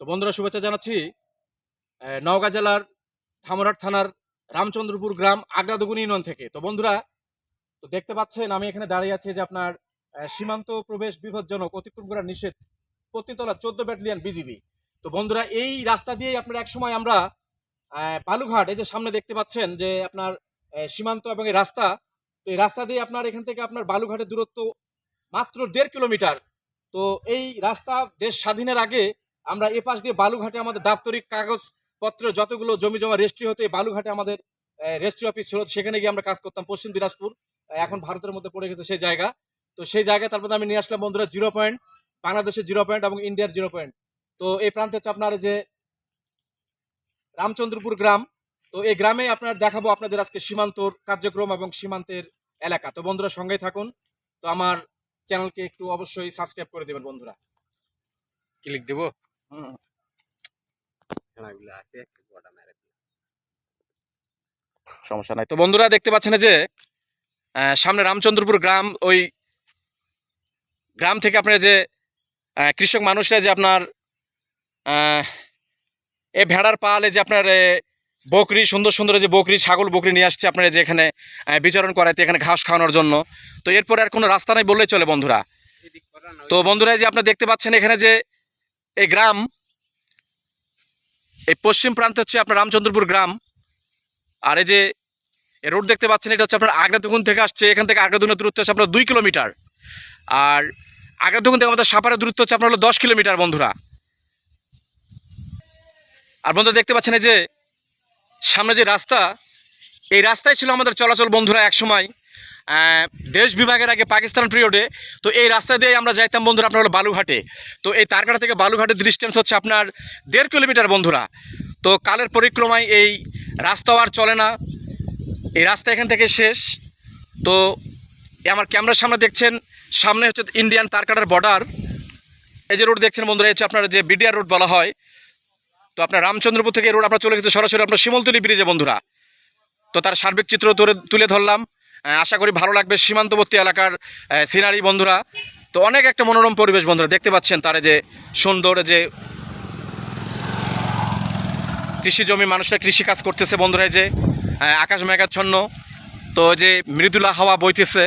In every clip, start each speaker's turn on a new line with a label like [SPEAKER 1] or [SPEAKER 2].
[SPEAKER 1] তো বন্ধুরা, শুভেচ্ছা জানাচ্ছি নওগাঁ জেলার ধামরাট থানার রামচন্দ্রপুর গ্রাম আগ্রাদগুন ইউনিয়ন থেকে। তো বন্ধুরা, তো দেখতে পাচ্ছেন, আমি এখানে দাঁড়িয়ে আছি যে আপনার সীমান্ত প্রবেশ বিপজ্জনক, অতিক্রম করা নিষেধ পত্নীতলা চোদ্দ ব্যাটালিয়ান বিজিবি। তো বন্ধুরা, এই রাস্তা দিয়েই আপনার একসময় আমরা বালুঘাট এই যে সামনে দেখতে পাচ্ছেন যে আপনার সীমান্ত এবং এই রাস্তা, তো এই রাস্তা দিয়ে আপনার এখান থেকে আপনার বালুঘাটের দূরত্ব মাত্র দেড় কিলোমিটার। তো এই রাস্তা দেশ স্বাধীনের আগে আমরা এ পাশ দিয়ে বালুঘাটে আমাদের দাপ্তরিক কাগজপত্র যতগুলো জমি জমা রেজিস্ট্রি হতো, এই বালুঘাটে আমাদের রেজিস্ট্রি অফিস ছিল, সেখানে গিয়ে আমরা কাজ করতাম। পশ্চিম দিনাজপুর এখন ভারতের মধ্যে পড়ে গেছে সেই জায়গা। তো সেই জায়গায় তারপরে আমি নিয়ে আসলাম বন্ধুরা জিরো পয়েন্ট, বাংলাদেশের জিরো পয়েন্ট এবং ইন্ডিয়ার জিরো পয়েন্ট। তো এই প্রান্তে হচ্ছে আপনার যে রামচন্দ্রপুর গ্রাম, তো এই গ্রামে আপনার দেখাবো আপনাদের আজকে সীমান্তর কার্যক্রম এবং সীমান্তের এলাকা। তো বন্ধুরা সঙ্গেই থাকুন। তো আমার চ্যানেলকে একটু অবশ্যই সাবস্ক্রাইব করে দেবেন বন্ধুরা।
[SPEAKER 2] ক্লিক দিব?
[SPEAKER 1] সমস্যা নাই। তো বন্ধুরা দেখতে পাচ্ছেন যে সামনে রামচন্দ্রপুর গ্রাম, ওই গ্রাম থেকে আপনার যে কৃষক মানুষরা যে আপনার এ ভেড়ার পালে যে আপনার বকরি, সুন্দর সুন্দর যে বকরি, ছাগল, বকরি নিয়ে আসছে আপনারা যে এখানে বিচরণ করাইতে, এখানে ঘাস খাওয়ানোর জন্য। তো এরপরে আর কোনো রাস্তা নেই বললেই চলে বন্ধুরা। তো বন্ধুরা যে আপনি দেখতে পাচ্ছেন এখানে যে এই গ্রাম, এই পশ্চিম প্রান্তে হচ্ছে আপনার রামচন্দ্রপুর গ্রাম। আর এই যে রোড দেখতে পাচ্ছেন, এটা হচ্ছে আপনার আগ্রাদুগুন থেকে আসছে, এখান থেকে আগ্রাদুগুনের দূরত্ব হচ্ছে আপনার দুই কিলোমিটার। আর আগ্রাদুগুন থেকে আমাদের সাপারের দূরত্ব হচ্ছে আপনার হলো দশ কিলোমিটার, বন্ধুরা। আর বন্ধুরা, দেখতে পাচ্ছেন এই যে সামনে যে রাস্তা, এই রাস্তায় ছিল আমাদের চলাচল, বন্ধুরা একসময় দেশ বিভাগের আগে পাকিস্তান পিরিয়ডে। তো এই রাস্তা দিয়ে আমরা যাইতাম বন্ধুরা, আপনার হলো বালুঘাটে তো এই তারকাটা থেকে বালুঘাটের ডিস্টেন্স হচ্ছে আপনার দেড় কিলোমিটার বন্ধুরা। তো কালের পরিক্রমায় এই রাস্তাও আর চলে না। এই রাস্তা এখান থেকে শেষ। তো আমার ক্যামেরার সামনে দেখছেন, সামনে হচ্ছে ইন্ডিয়ান তারকাটার বর্ডার এই যে রোড দেখছেন বন্ধুরা হচ্ছে আপনার যে বিডিআর রোড বলা হয়। তো আপনার রামচন্দ্রপুর থেকে রোড আপনার চলে গেছে সরাসরি আপনার শিমলতলি ব্রিজে বন্ধুরা। তো তার সার্বিক চিত্র তুলে ধরলাম। আশা করি ভালো লাগবে সীমান্তবর্তী এলাকার সিনারি বন্ধুরা। তো অনেক একটা মনোরম পরিবেশ বন্ধুরা, দেখতে পাচ্ছেন তার যে সুন্দর যে কৃষি জমি, মানুষরা কৃষি কাজ করতেছে বন্ধুরা যে আকাশ মেঘাচ্ছন্ন, তো যে মৃদুলা হাওয়া বইতেছে।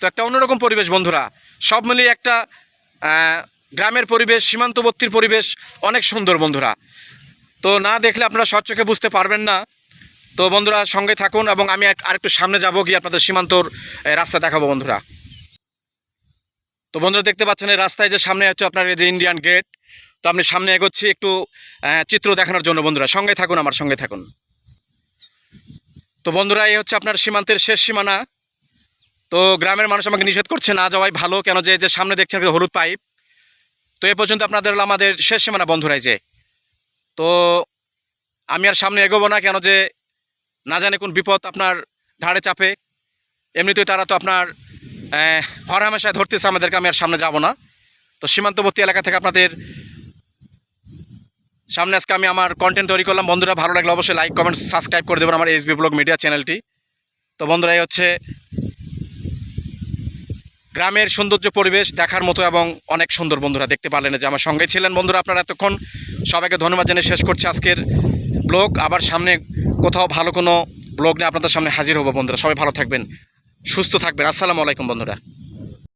[SPEAKER 1] তো একটা অন্যরকম পরিবেশ বন্ধুরা, সব মিলিয়ে একটা গ্রামের পরিবেশ, সীমান্তবর্তীর পরিবেশ অনেক সুন্দর বন্ধুরা। তো না দেখলে আপনারা স্বচ্ছকে বুঝতে পারবেন না তো বন্ধুরা সঙ্গে থাকুন এবং আমি আরেকটু সামনে যাব গিয়ে আপনাদের সীমান্তর রাস্তা দেখাবো বন্ধুরা। তো বন্ধুরা দেখতে পাচ্ছেন এই রাস্তায় যে সামনে হচ্ছে আপনার এই যে ইন্ডিয়ান গেট তো আপনি সামনে এগোচ্ছি একটু চিত্র দেখানোর জন্য বন্ধুরা। সঙ্গে থাকুন, আমার সঙ্গে থাকুন। তো বন্ধুরা, এই হচ্ছে আপনার সীমান্তের শেষ সীমানা। তো গ্রামের মানুষ আমাকে নিষেধ করছে, না যাওয়াই ভালো, কেন যে যে সামনে দেখছেন হলুদ পাইপ। তো এ পর্যন্ত আপনাদের হলো আমাদের শেষ সীমানা বন্ধুরাই যে। তো আমি আর সামনে এগোবো না, কেন যে না জানে কোন বিপদ আপনার ঘাড়ে চাপে। এমনিতেই তারা তো আপনার হরহামেশায় ধরতেছে আমাদেরকে, আমি আর সামনে যাব না। তো সীমান্তবর্তী এলাকা থেকে আপনাদের সামনে আজকে আমি আমার কন্টেন্ট তৈরি করলাম। বন্ধুরা, ভালো লাগলে অবশ্যই লাইক কমেন্ট সাবস্ক্রাইব করে দেবেন আমার এসবি ব্লগ মিডিয়া চ্যানেলটি তো বন্ধুরা, এই হচ্ছে গ্রামের সৌন্দর্য পরিবেশ দেখার মতো এবং অনেক সুন্দর বন্ধুরা, দেখতে পারলেন যে আমার সঙ্গে ছিলেন। বন্ধুরা, আপনারা এতক্ষণ সবাইকে ধন্যবাদ জানিয়ে শেষ করছি আজকের ব্লগ। আবার সামনে কোথাও ভালো কোনো ব্লগ নিয়ে আপনাদের সামনে হাজির হব বন্ধুরা। সবাই ভালো থাকবেন, সুস্থ থাকবেন। আসসালামু আলাইকুম বন্ধুরা।